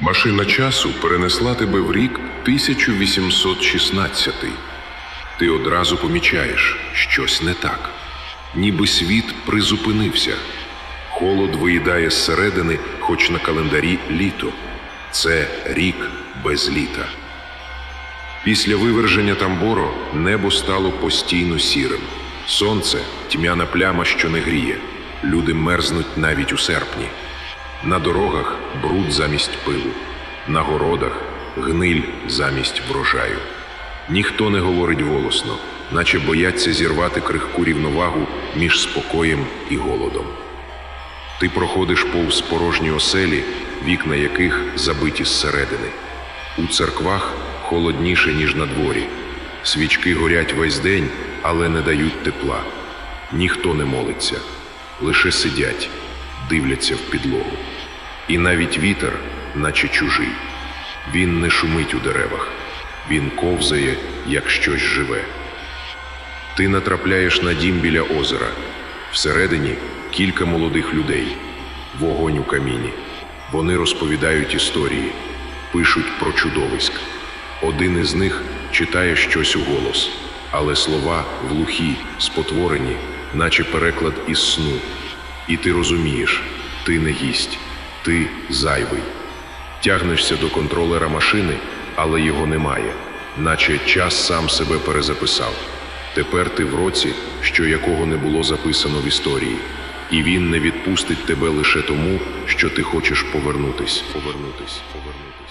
Машина часу перенесла тебе в рік 1816. Ти одразу помічаєш, щось не так. Ніби світ призупинився. Холод виїдає зсередини, хоч на календарі літо. Це рік без літа. Після виверження Тамборо небо стало постійно сірим. Сонце тьмяна пляма, що не гріє. Люди мерзнуть навіть у серпні. На дорогах бруд замість пилу, на городах гниль замість врожаю. Ніхто не говорить голосно, наче бояться зірвати крихку рівновагу між спокоєм і голодом. Ти проходиш повз порожні оселі, вікна яких забиті зсередини. У церквах холодніше, ніж на дворі. Свічки горять весь день, але не дають тепла. Ніхто не молиться, лише сидять, дивляться в підлогу. І навіть вітер, наче чужий. Він не шумить у деревах, він ковзає, як щось живе. Ти натрапляєш на дім біля озера. Всередині кілька молодих людей, вогонь у каміні. Вони розповідають історії, пишуть про чудовиськ. Один із них читає щось у голос, але слова глухі, спотворені, наче переклад із сну. І ти розумієш, ти не гість, ти зайвий. Тягнешся до контролера машини, але його немає, наче час сам себе перезаписав. Тепер ти в році, що якого не було записано в історії, і він не відпустить тебе лише тому, що ти хочеш повернутись, повернутись, повернутись.